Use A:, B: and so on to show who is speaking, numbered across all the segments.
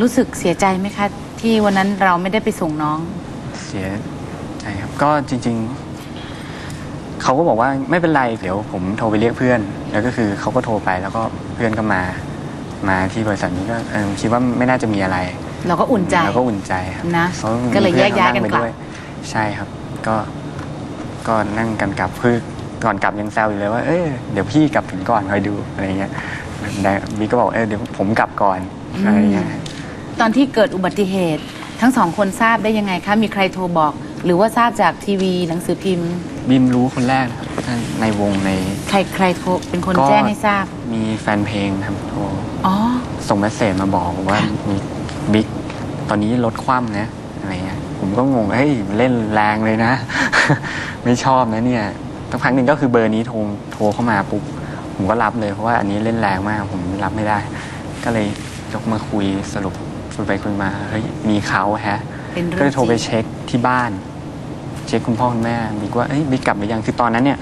A: รู้สึกเสียใจไหมคะ ที่วันนั้นเราไม่ได้ไปส่งน้อง
B: เสียใจครับ ก็จริง ๆ เขาก็บอกว่าไม่เป็นไร เดี๋ยวผมโทรไปเรียกเพื่อน แล้วก็คือเขาก็โทรไปแล้วก็เพื่อนก็มา มาที่บริษัทนี้ก็เออคิดว่าไม่น่าจะมีอะไร
A: เราก็อุ่นใจ
B: แล้วก็อุ่นใจครับ
A: นะ
B: พรามี
A: ก็เลยแยกย้ายกัน
B: พื่อ
A: กลับ
B: เขงไปด้วยใช่ครับ ก็ก็นั่งกันกลับคือก่อนกลับยังแซวอยู่เลยว่าเอ้ยเดี๋ยวพี่กลับถึงก่อนคอยดูอะไรเงี้ยแต่บิ๊กก็บอกเออเดี๋ยวผมกลับก่อนอะไรเงี้ย
A: ตอนที่เกิดอุบัติเหตุ ทั้งสองคนทราบได้ยังไงคะ มีใครโทรบอก หรือว่าทราบจากทีวีหนังสือพิมพ์
B: บิมรู้คนแรกนะครับในวงใน
A: ใครใครโทรเป็นคน
B: ก็
A: แจ้งให้ทราบ
B: มีแฟนเพลงครับโทร
A: อ๋อ
B: ส่งเมสเซจมาบอกว่ามีบิ๊กตอนนี้ลดคว่ำนะอะไรเงี้ยผมก็งงเฮ้ยเล่นแรงเลยนะ ไม่ชอบนะเนี่ยสักพักหนึ่งก็คือเบอร์นี้โทรโทรเข้ามาปุ๊บผมก็รับเลยเพราะว่าอันนี้เล่นแรงมาก ผมรับไม่ได้ ก็เลยยกมาคุยสรุป คุยไปคุยมาเฮ้ยมีเขาแฮะ
A: เป็นเรื่
B: ก็
A: อง
B: เลยโทรไป
A: จริง
B: เช็คที่บ้าน เช็คคุณพ่อคุณแม่บิ๊กว่าเอ้ยบิ๊กกลับหรือยังคือตอนนั้นเนี่ย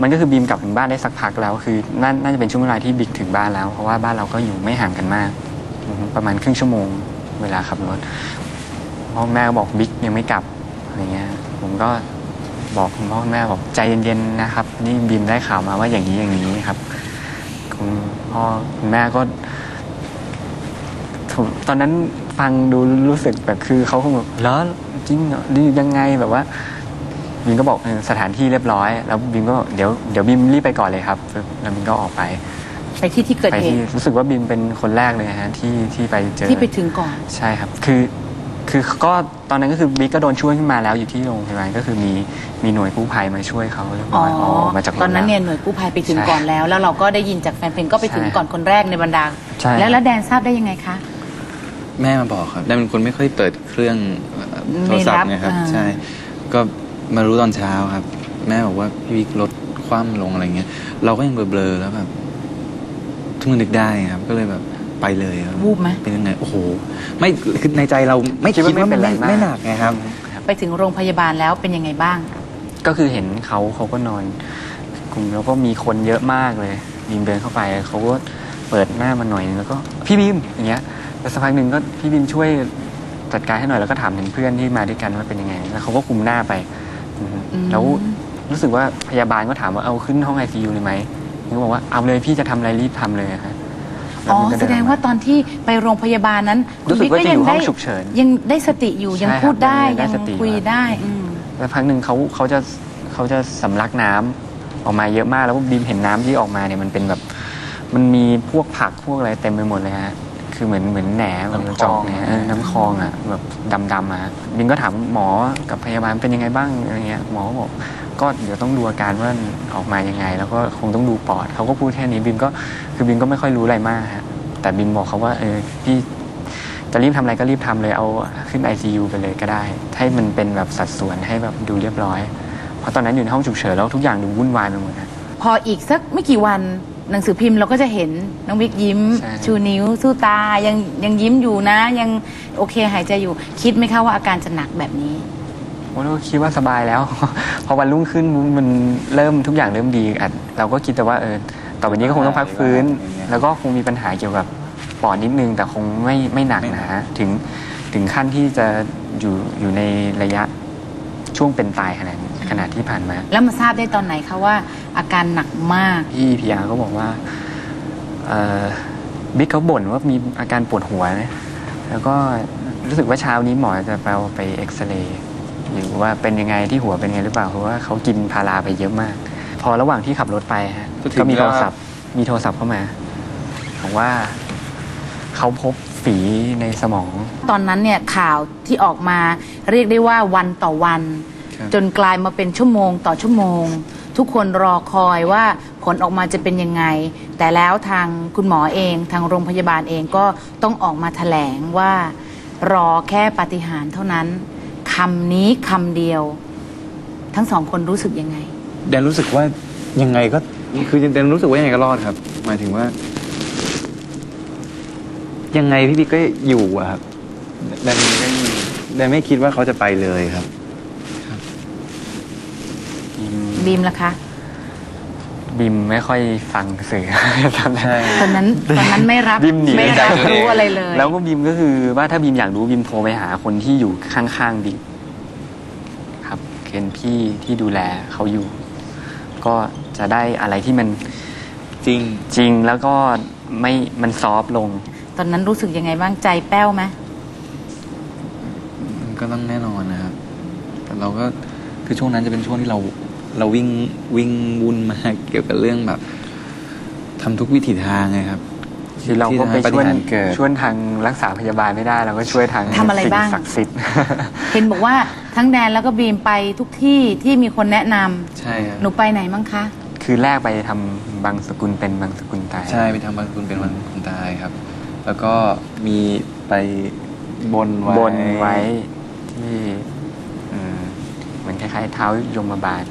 B: มันก็คือบีมกลับถึงบ้านได้สักพักแล้วคือน่าน่าจะเป็นช่วงเวลาที่บิ๊กถึงบ้านแล้ว เพราะว่าบ้านเราก็อยู่ไม่ห่างกันมากอือฮึประมาณครึ่งชั่วโมงเวลาขับรถพ่อแม่ก็บอกบิ๊กยังไม่กลับอะไรเงี้ยผมก็บอกคุณพ่อคุณแม่บอกใจเย็นๆนะครับ นี่บีมได้ข่าวมาว่าอย่างนี้อย่างนี้ครับ คุณพ่อคุณแม่ก็ ถูกตอนนั้นฟังดูรู้สึกแบบคือเขาคงแบบแล้วจริงเหรอดียังไงแบบว่าบิมก็บอกเออสถานที่เรียบร้อย แล้วบิมก็บอกเดี๋ยวเดี๋ยวบิมรีบไปก่อนเลยครับแล้วบิมก็ออกไป
A: ไปที่ที่เกิด
B: ไป
A: เห
B: ที่
A: ตุ
B: รู้สึกว่าบิมเป็นคนแรกเลยฮะที่ที่ไปเจอ
A: ที่ไปถึงก่อน
B: ใช่ครับ คือ คือก็ตอนนั้นก็คือบิ๊กก็โดนช่วยขึ้นมาแล้วอยู่ที่โรงพยาบาลก็คือมีมีหน่วยกู้ภัยมาช่วยเขาเรียบ
A: อ๋
B: ร้
A: อ
B: อยออกมาจากรถ
A: ตอนนั้นเนี่ย
B: แล้ว
A: หน่วยกู้ภัยไปถึง
B: ใช่
A: ก่อนแล้ว แล้วเราก็ได้ยินจากแฟนเพลงก็ไปถึง
B: ใช่
A: ก่อนคนแรกในบรรดา
B: ใช่
A: แล้วแล้วแดนทราบได้ยังไงคะ
C: แม่มาบอกครับแดนเป็นคนไม่ค่อยเปิดเครื่องเอ่อโท
A: ไม่
C: รศัพ
A: รับ
C: ท์นะครับ
A: อ่า
C: ใช่ ก็มารู้ตอนเช้าครับ แม่บอกว่าพี่วิกรถคว่ำลงอะไรเงี้ย เราก็ยังเบลอๆแล้วแบบทุกคนนึกได้ครับ ก็เลยแบบไปเลยครับ
A: วูบไหม
C: เป็นยังไงโอ้โห ไม่คือในใจเราไม่
B: คิ
C: คิ
B: ด
C: ด
B: ว่า
C: ว่า
B: ไม่
C: มัน
B: เป็นไร
C: ไม่
B: มาก
C: ไม่หนักไงครับ
B: ครับ
A: ไปถึงโรงพยาบาลแล้วเป็นยังไงบ้าง
B: ก็คือเห็นเขาเขาก็นอนกลุ่มแล้วก็มีคนเยอะมากเลยบีมเดินเข้าไปเขาก็เปิดหน้ามาหน่อยนึงแล้วก็พี่บีมอย่างเงี้ย แล้วสักพักหนึ่งก็พี่บีมช่วยจัดการให้หน่อยแล้วก็ถามถึงเพื่อนที่มาด้วยกันว่าเป็นยังไง แล้วเขาก็คุมหน้าไปอือฮึ
A: อืม
B: แล้วรู้สึกว่าพยาบาลก็ถามว่าเอาขึ้นห้องไอซียูเลยไหมนี่ก็บอกว่าเอาเลยพี่จะทำอะไรรีบทำเลยอะฮะล้
A: อ๋อ
B: มันก็
A: แสดงว่าตอนที่ไปโรงพยาบาลนั้น
B: รู้สึกว่าจะอยู่ห้อง
A: ได้
B: ฉุกเฉิน
A: ยังได้สติอยู่ยัง
B: ใช่ครับ
A: พูดได้
B: ยังได้
A: ยัง
B: สติ
A: คุย
B: ครับ
A: ได้อืม
B: แล้วพักหนึ่งเขาเขาจะเขาจะสำลักน้ำออกมาเยอะมากแล้วบีมเห็นน้ำที่ออกมาเนี่ยมันเป็นแบบ มันมีพวกผักพวกอะไรเต็มไปหมดเลยฮะ คือเหมือนเหมือนแหนเหมือน
C: น้ำคล
B: จ
C: อ
B: องกเนี่ยเออน้ำคลองอะแบบดำๆอะบิมก็ถามหมอกับพยาบาลเป็นยังไงบ้างอะไรเงี้ยหมอก็บอกก็เดี๋ยวต้องดูอาการว่าออกมายังไง แล้วก็คงต้องดูปอดเขาก็พูดแค่นี้บิมก็คือบิมก็ไม่ค่อยรู้อะไรมากฮะแต่บิมบอกเขาว่าเออพี่จะรีบทำอะไรก็รีบทำเลยเอาขึ้น ICU ไปเลยก็ได้ ให้มันเป็นแบบสัดส่วนให้แบบดูเรียบร้อย เพราะตอนนั้นอยู่ในห้องฉุกเฉินแล้วทุกอย่างดูวุ่นวายไปหมดนะ
A: พออีกสักไม่กี่วัน หนังสือพิมพ์เราก็จะเห็นน้องวิกยิ้ม
B: ใช่
A: ชูนิ้ว สู้ตายังยังยิ้มอยู่นะ ยังโอเคหายใจอยู่ คิดไหมคะว่าอาการจะหนักแบบนี้
B: โอ้เราคิดว่าสบายแล้ว พอวันรุ่งขึ้นมันเริ่มทุกอย่างเริ่มดีอะเราก็คิดแต่ว่าเออต่อไปนี้ก็คงต้องพักฟื้น แล้วก็คงมีปัญหาเกี่ยวกับปอดนิดนึง แต่คงไม่ไม่หนักหนาถึงถึงขั้นที่จะอยู่อยู่ในระยะช่วงเป็นตายขนาด ขนาดที่ผ่านมา
A: แล้วมาทราบได้ตอนไหนคะว่าอาการหนักมาก
B: พี่พีอาร์ก็บอกว่าเอ่อบิ๊กเขาบ่นว่ามีอาการปวดหัวนะแล้วก็รู้สึกว่าเช้านี้หมอจะไปเอาไปเอ็กซเรย์อยู่ว่าเป็นยังไงที่หัวเป็นยังไงหรือเปล่าเพราะว่าเขากินพาราไปเยอะมาก พอระหว่างที่ขับรถไปฮะ
C: ก็ถึง
B: ก็มี
C: เวลา
B: โทรศัพท์ มีโทรศัพท์เข้ามาบอกว่าเขาพบฝีในสมอง
A: ตอนนั้นเนี่ยข่าวที่ออกมาเรียกได้ว่าวันต่อวัน
C: ครับ
A: จนกลายมาเป็นชั่วโมงต่อชั่วโมง ทุกคนรอคอยว่าผลออกมาจะเป็นยังไง แต่แล้วทางคุณหมอเองทางโรงพยาบาลเองก็ต้องออกมาแถลงว่ารอแค่ปาฏิหาริย์เท่านั้นคำนี้คำเดียว ทั้งสองคนรู้สึกยังไง
C: แดนรู้สึกว่ายังไงก็คือแดนรู้สึกว่ายังไงก็รอดครับ หมายถึงว่า ยังไงพี่บิ๊กก็อยู่อะครับแดนแดนแดนไม่คิดว่าเขาจะไปเลยครับ
A: บีมล่ะคะ
B: บิมไม่ค่อยฟังสื่อ ตอนนั้น
C: ใช่
A: ตอนนั้นตอนนั้นไม่รับ
B: บิมหนี
A: ไม่
B: จาก
A: รับ
B: ตัวเอง
A: รู้อะไรเลย
B: แล้วก็บิมก็คือว่าถ้าบิมอยากรู้บิมโทรไปหาคนที่อยู่ข้างๆบิมครับเป็นพี่ที่ดูแลเขาอยู่ ก็จะได้อะไรที่มัน
C: จริง
B: จริงแล้วก็ไม่มันซอฟต์ลง
A: ตอนนั้นรู้สึกยังไงบ้างใจแป้วไหม
C: มันก็ต้องแน่นอนนะครับ แต่เราก็คือช่วงนั้นจะเป็นช่วงที่เรา เราวิ่งวิ่งวุ่นมากเกี่ยวกับเรื่องแบบทำทุกวิถีทางไงครับ
B: คือเราก็ไป
C: ที่ทำให้
B: ช่วย
C: ปาฏิหาริย์เกิด
B: ช่วยทางรักษาพยาบาลไม่ได้ เราก็ช่วยทาง
A: ทำอะไร
B: สิ่
A: บ้าง
B: ศักดิ์สิทธิ์
A: เห็นบอกว่าทั้งแดนแล้วก็บีมไปทุกที่ที่มีคนแนะนำ
C: ใช่ครับ
A: หนูไปไหนมั้งคะ
B: คือแรกไปทำบางสกุลเป็นบางสกุลตาย
C: ใช่ไปทำบางคุณเป็นวันคุณตายครับ แล้วก็มีไปบนไว้
B: บนไว้ที่อืมเหมือนคล้ายๆเท้ายมบาล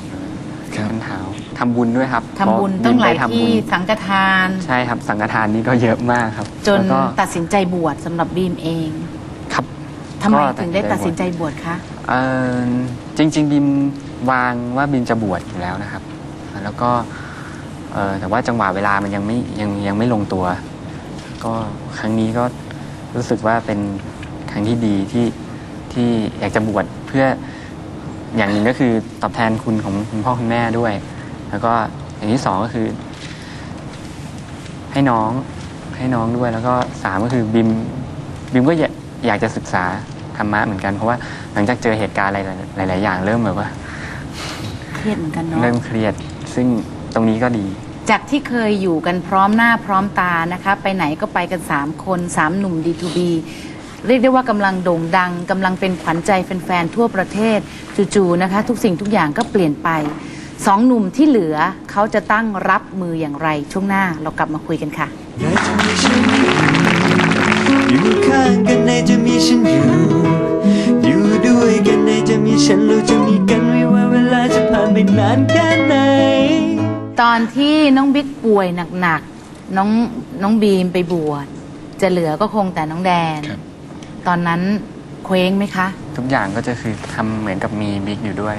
C: ครับ
B: ท่านเท้าทำบุญด้วยครับ
A: ทำบุญ
B: เพ
A: ต้องหลาย
B: บินไปทำ
A: ที่
B: บุญ
A: สังฆทาน
B: ใช่ครับ สังฆทานนี่ก็เยอะมากครับ
A: จน
B: แล้วก็
A: ตัดสินใจบวชสำหรับบีมเอง
B: ครับ
A: ทำไม
B: ก็
A: ถึงได้ตัดสินใจบวชคะ
B: เอ่อจริง ๆ บิมวางว่าบิมจะบวชอยู่แล้วนะครับ แล้วก็เอ่อแต่ว่าจังหวะเวลามันยังไม่ยังยังไม่ลงตัว ก็ครั้งนี้ก็รู้สึกว่าเป็นครั้งที่ดีที่ที่อยากจะบวชเพื่อ อย่างหนึ่งก็คือตอบแทนคุณของคุณพ่อคุณแม่ด้วย แล้วก็อย่างที่สองก็คือ ให้น้องให้น้องด้วย แล้วก็สามก็คือบิมบิมก็อยากอยากจะศึกษาธรรมะเหมือนกันเพราะว่าหลังจากเจอเหตุการณ์อะไรหลาย ๆ อย่างเริ่มแบบว่า
A: เครียดเหมือนกันเนาะ
B: เริ่มเครียด ซึ่งตรงนี้ก็ดี
A: จากที่เคยอยู่กันพร้อมหน้าพร้อมตานะคะ ไปไหนก็ไปกัน 3 คน3หนุ่ม D2B เรียกได้ว่ากำลังโด่งดังกำลังเป็นขวัญใจแฟนๆทั่วประเทศจู่ๆนะคะ ทุกสิ่งทุกอย่างก็เปลี่ยนไปสองหนุ่มที่เหลือเขาจะตั้งรับมืออย่างไร ช่วงหน้าเรากลับมาคุยกันค่ะ
D: อยากจะมีฉันอยู่อยู่ข้างกันในจะมีฉันอยู่อยู่ด้วยกันในจะมีฉันเราจะมีกันไม่ว่าเวลาจะผ่านไปนานแค่ไหน
A: ตอนที่น้องบิ๊กป่วยหนักๆน้องน้องบีมไปบวชจะเหลือก็คงแต่น้องแดน
C: ครับ
A: ตอนนั้นเคว้งไหมคะ
B: ทุกอย่างก็จะคือทำเหมือนกับมีบิ๊กอยู่ด้วย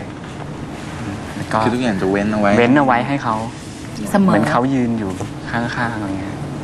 B: อืมแล้วก็
C: คือทุกอย่างจะเว้นเอาไว้
B: เว้นเอาไว้ให้เขา
A: เสม
B: เห
A: อ
B: มือนเขายืนอยู่ข้างๆอะไรเงี้ย